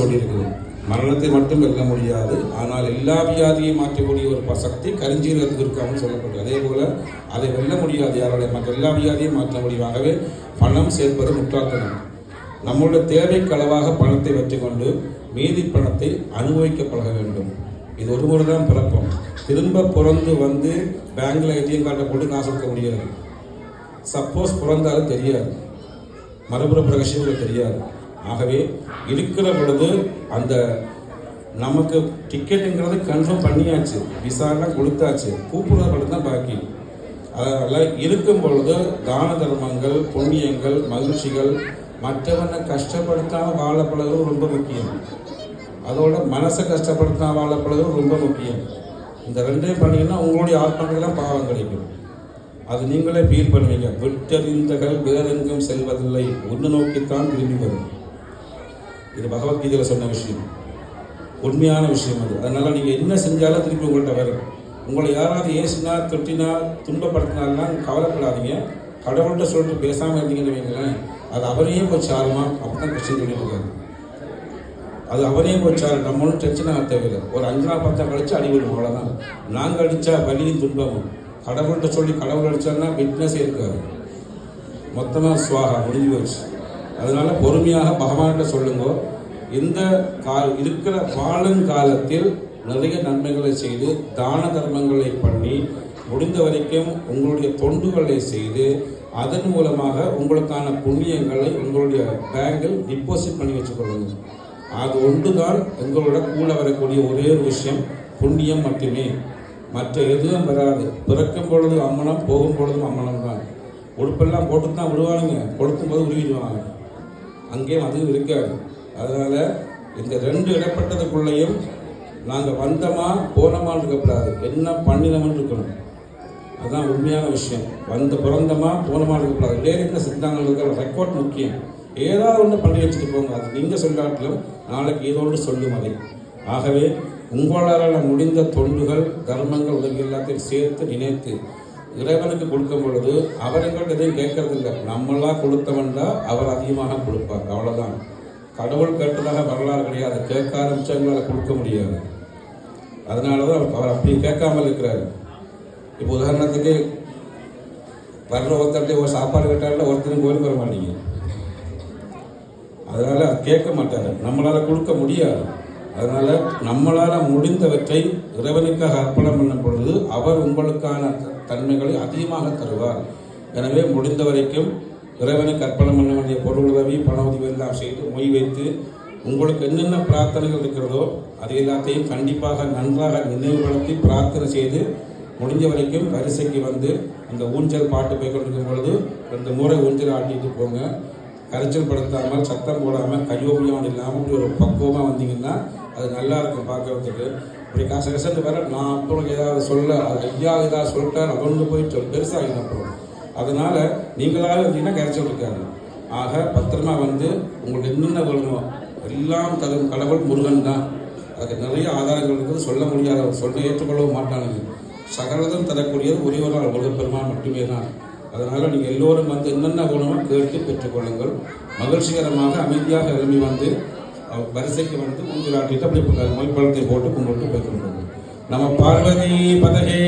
சொல்லியிருக்கிறோம். மரணத்தை மட்டும் வெல்ல முடியாது. ஆனால் எல்லா வியாதியையும் மாற்றக்கூடிய ஒரு சக்தி கரிஞ்சீரகத்துக்கு இருக்காமல் சொல்லப்பட்டு அதே போல் அதை வெல்ல முடியாது. யாராலே மற்ற எல்லா வியாதியும் மாற்ற முடியும் ஆகவே பணம் சேர்ப்பது முட்டாள்தனம் நம்முடைய தேவைக்கு அளவாக பணத்தை வச்சுக்கொண்டு மீதி பணத்தை அனுபவிக்க பழக வேண்டும். இது ஒரு முறை தான் பிறப்போம். திரும்ப பிறந்து வந்து பேங்கில் ஏடிஎம் கார்டை போட்டு காசு கொடுக்க முடியாது. சப்போஸ் பிறந்தாலும் தெரியாது. மறுபுற பிரகசியங்களுக்கு தெரியாது. ஆகவே இருக்கிற பொழுது அந்த நமக்கு டிக்கெட்டுங்கிறது கன்ஃபார்ம் பண்ணியாச்சு. விசாலாம் கொடுத்தாச்சு. கூப்பிடுறது மட்டும் தான் பாக்கி. அதனால் இருக்கும் பொழுது தான தர்மங்கள் புண்ணியங்கள் மகிழ்ச்சிகள் மற்றவனை கஷ்டப்படுத்தாமல் வாழ ரொம்ப முக்கியம். அதோட மனசை கஷ்டப்படுத்தாமல் வாழ ரொம்ப முக்கியம். இந்த ரெண்டையும் பண்ணிங்கன்னா உங்களுடைய ஆத்மாக்கெல்லாம் பாவம் கிடைக்கும். அது நீங்களே ஃபீல் பண்ணுவீங்க. விட்டறிந்தகள் வேறெங்கும் செல்வதில்லை. ஒன்று நோக்கித்தான் திரும்பி வரும். இது பகவத்கீதையில் சொன்ன விஷயம். உண்மையான விஷயம் அது. அதனால் நீங்கள் என்ன செஞ்சாலும் திருப்பி உங்கள்கிட்ட வரும். உங்களை யாராவது ஏசினா தொட்டினா துன்பப்படுத்தினாலாம் கவலைப்படாதீங்க. கடவுள்கிட்ட சொல்லிட்டு பேசாமல் இருந்தீங்கன்னு வைங்களேன் அது அவரையே போய் சாருமா? தான் கிருஷ்ணன் சொல்லிட்டு அது அவரையும் போய் சாரு. நம்ம ஒன்றும் டென்ஷன் ஆக தேவையில்லை. ஒரு அஞ்சு நாள் பத்தா கழிச்சு அடிவிடும் அவ்வளோதான் நாங்கள் அடித்தா வலியும் துன்பமும் கடவுள்கிட்ட சொல்லி கடவுள் அடித்தான்னா விட்னஸே இருக்காது மொத்தமாக சுவாகா முடிஞ்சு போச்சு. அதனால பொறுமையாக பகவான்கிட்ட சொல்லுங்க. இந்த கால் இருக்கிற காலத்தில் நிறைய நன்மைகளை செய்து தான தர்மங்களை பண்ணி முடிந்த வரைக்கும் உங்களுடைய தொண்டுகளை செய்து அதன் மூலமாக உங்களுக்கான புண்ணியங்களை உங்களுடைய பேங்கில் டிபாசிட் பண்ணி வச்சுக்கொள்ளுங்க. அது ஒன்றுதான் எங்களோட கூட வரக்கூடிய ஒரே ஒரு விஷயம் புண்ணியம் மட்டுமே. மற்ற எதுவும் வராது. பிறக்கும் பொழுதும் அம்மனம் போகும் பொழுதும் அம்மனம் தான் உடுப்பெல்லாம் போட்டு தான் விடுவானுங்க. கொடுக்கும் போது உருவிடுவாங்க. அங்கேயும் அதுவும் இருக்காது. அதனால் இந்த ரெண்டு இடப்பட்டதுக்குள்ளேயும் நாங்கள் வந்தோமா போனோமான்னு இருக்கக்கூடாது என்ன பண்ணினோம்னு இருக்கணும். அதுதான் உண்மையான விஷயம். வந்து பிறந்தமா போனமா இருக்கக்கூடாது வேறு சித்தாங்கள் இருக்கிற ரெக்கார்ட் முக்கியம். ஏதாவது ஒன்று பண்ணி வச்சுட்டு போங்க. அது நீங்கள் சொல்லாட்டிலும் நாளைக்கு ஏதோ ஒன்று சொல்லும் அதை. ஆகவே உங்களால் முடிந்த தொண்டுகள் தர்மங்கள் உதவி எல்லாத்தையும் சேர்த்து நினைத்து இறைவனுக்கு கொடுக்கும் பொழுது அவர் எங்கள்கிட்ட எதையும் கேட்கறதில்ல. நம்மளா கொடுத்தவன் தான் அவர் அதிகமாக கொடுப்பார். அவ்வளோதான் கடவுள் கேட்டதாக வரலாறு கிடையாது. கேட்க ஆரம்பிச்சா எங்களால் கொடுக்க முடியாது. அதனால தான் அவர் அப்படி கேட்காமல் இருக்கிறாரு. இப்போ உதாரணத்துக்கு வர்ற ஒருத்தர்கிட்ட ஒரு சாப்பாடு கேட்டால ஒருத்தரும் கோயிலுக்கு வர மாட்டீங்க. அதனால அது கேட்க மாட்டார் நம்மளால கொடுக்க முடியாது. அதனால் நம்மளால் முடிந்தவற்றை இறைவனுக்காக அர்ப்பணம் பண்ணும் பொழுது அவர் உங்களுக்கான தன்மைகளை அதிகமாக தருவார். எனவே முடிந்த வரைக்கும் இறைவனுக்கு அர்ப்பணம் பண்ண வேண்டிய பொருள் உதவி பண உதவி எல்லாம் செய்து மொய் வைத்து உங்களுக்கு என்னென்ன பிரார்த்தனைகள் இருக்கிறதோ அது எல்லாத்தையும் கண்டிப்பாக நன்றாக நினைவுபடுத்தி பிரார்த்தனை செய்து முடிஞ்ச வரைக்கும் வரிசைக்கு வந்து அந்த ஊஞ்சல் பாட்டு போய் கொண்டிருக்கும் பொழுது ரெண்டு முறை ஊஞ்சல் ஆட்டிட்டு போங்க. கரைச்சல் படுத்தாமல் சத்தம் போடாமல் கையோபியம் இல்லாமல் ஒரு பக்குவமாக வந்தீங்கன்னா அது நல்லா இருக்கும் பார்க்கறதுக்கு. இப்படி காசு கசந்து வர நான் அப்புறம் ஏதாவது சொல்ல அது ஐயா ஏதாவது சொல்லிட்டார் அவனு போய் சொல் பெருசாக அப்புறம் அதனால நீங்களாக இருந்தீங்கன்னா கரைச்சல் இருக்காது ஆக பத்திரமா வந்து உங்களுக்கு என்னென்ன வேணுமோ எல்லாம் தரும் கடவுள் முருகன் தான். அதுக்கு நிறைய ஆதாரங்கள் இருக்குது. சொல்ல முடியாத சொல்ல ஏற்றுக்கொள்ளவும் மாட்டானுங்க. சகலதும் தரக்கூடியது ஒரே ஒரு ஆள் மட்டுமே தான். அதனால் நீங்கள் எல்லோரும் வந்து என்னென்ன வேணுமோ கேட்டு பெற்றுக்கொள்ளுங்கள். மகிழ்ச்சிகரமாக அமைதியாக எழுப்பி வந்து வரிசைக்கு வந்து ஊஞ்சலாட்டிட்டு அப்படி மொய்ப்பழத்தை போட்டு கும்பிட்டு போய் நம்ம பார்வதி பதகே.